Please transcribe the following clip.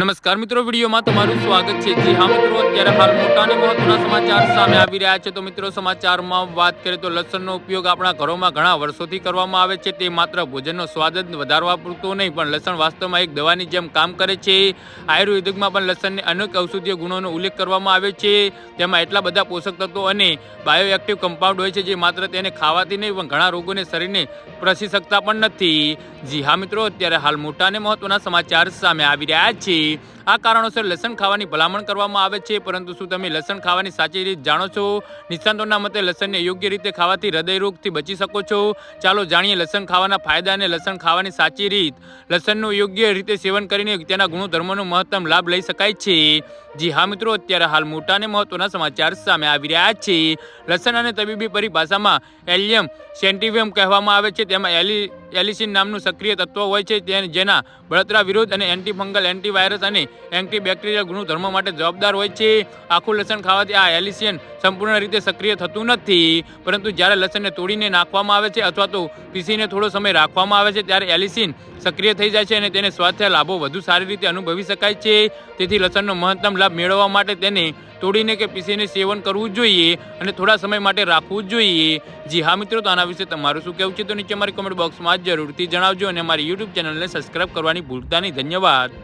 નમસ્કાર મિત્રો, વિડીયોમાં તમારું સ્વાગત છે. જી હા મિત્રો, અત્યારે હાલ મોટા અને મહત્વના સમાચાર સામે આવી રહ્યા છે. તો મિત્રો, સમાચારમાં વાત કરીએ તો લસણનો ઉપયોગ આપણા ઘરોમાં ઘણા વર્ષોથી કરવામાં આવે છે. તે માત્ર ભોજનનો સ્વાદ જ વધારવા પૂરતો નહીં, પણ લસણ વાસ્તવમાં એક દવાની જેમ કામ કરે છે. આયુર્વેદિકમાં પણ લસણને અનેક ઔષધીય ગુણોનો ઉલ્લેખ કરવામાં આવે છે. તેમાં એટલા બધા પોષક તત્વો અને બાયોએક્ટિવ કમ્પાઉન્ડ હોય છે, જે માત્ર તેને ખાવાથી નહીં, પણ ઘણા રોગોને શરીરને પ્રસી શકતા પણ નથી. જી હા મિત્રો, અત્યારે હાલ મોટા અને મહત્વના સમાચાર સામે આવી રહ્યા છે. be આ કારણોસર લસણ ખાવાની ભલામણ કરવામાં આવે છે, પરંતુ શું તમે લસણ ખાવાની સાચી રીત જાણો છો? નિષ્ણાતોના મતે લસણને યોગ્ય રીતે ખાવાથી હૃદયરોગથી બચી શકો છો. ચાલો જાણીએ લસણ ખાવાના ફાયદા અને લસણ ખાવાની સાચી રીત. લસણનું યોગ્ય રીતે સેવન કરીને તેના ગુણધર્મોનો મહત્તમ લાભ લઈ શકાય છે. જી હા મિત્રો, અત્યારે હાલ મોટા અને મહત્વના સમાચાર સામે આવી રહ્યા છે. લસણ અને તબીબી પરિભાષામાં એલિયમ સેન્ટિવિયમ કહેવામાં આવે છે, તેમાં એલી, એલિસિન નામનું સક્રિય તત્વ હોય છે જેના બળતરા વિરોધ અને એન્ટીફંગલ એન્ટીવાયરસ અને એન્ટીબેક્ટેરિયલ ગુણધર્મો માટે જવાબદાર હોય છે. આખું લસણ ખાવાથી આ એલિસિયન સંપૂર્ણ રીતે સક્રિય થતું નથી. પરંતુ જ્યારે લસણને તોડીને નાખવામાં આવે છે અથવા તો પીસીને થોડો સમય રાખવામાં આવે છે ત્યારે એલિસિન સક્રિય થઈ જાય છે અને તેને સ્વાસ્થ્ય લાભો વધુ સારી રીતે અનુભવી શકાય છે. તેથી લસણનો મહત્તમ લાભ મેળવવા માટે તેને તોડીને કે પીસીને સેવન કરવું જોઈએ અને થોડા સમય માટે રાખવું જોઈએ. જી હા મિત્રો, તો આના વિશે તમારું શું કહેવું છે? તો નીચે મારી કમેન્ટ બોક્સમાં જરૂરથી જણાવજો અને મારી યુટ્યુબ ચેનલને સબસ્ક્રાઈબ કરવાની ભૂલતા નહીં. ધન્યવાદ.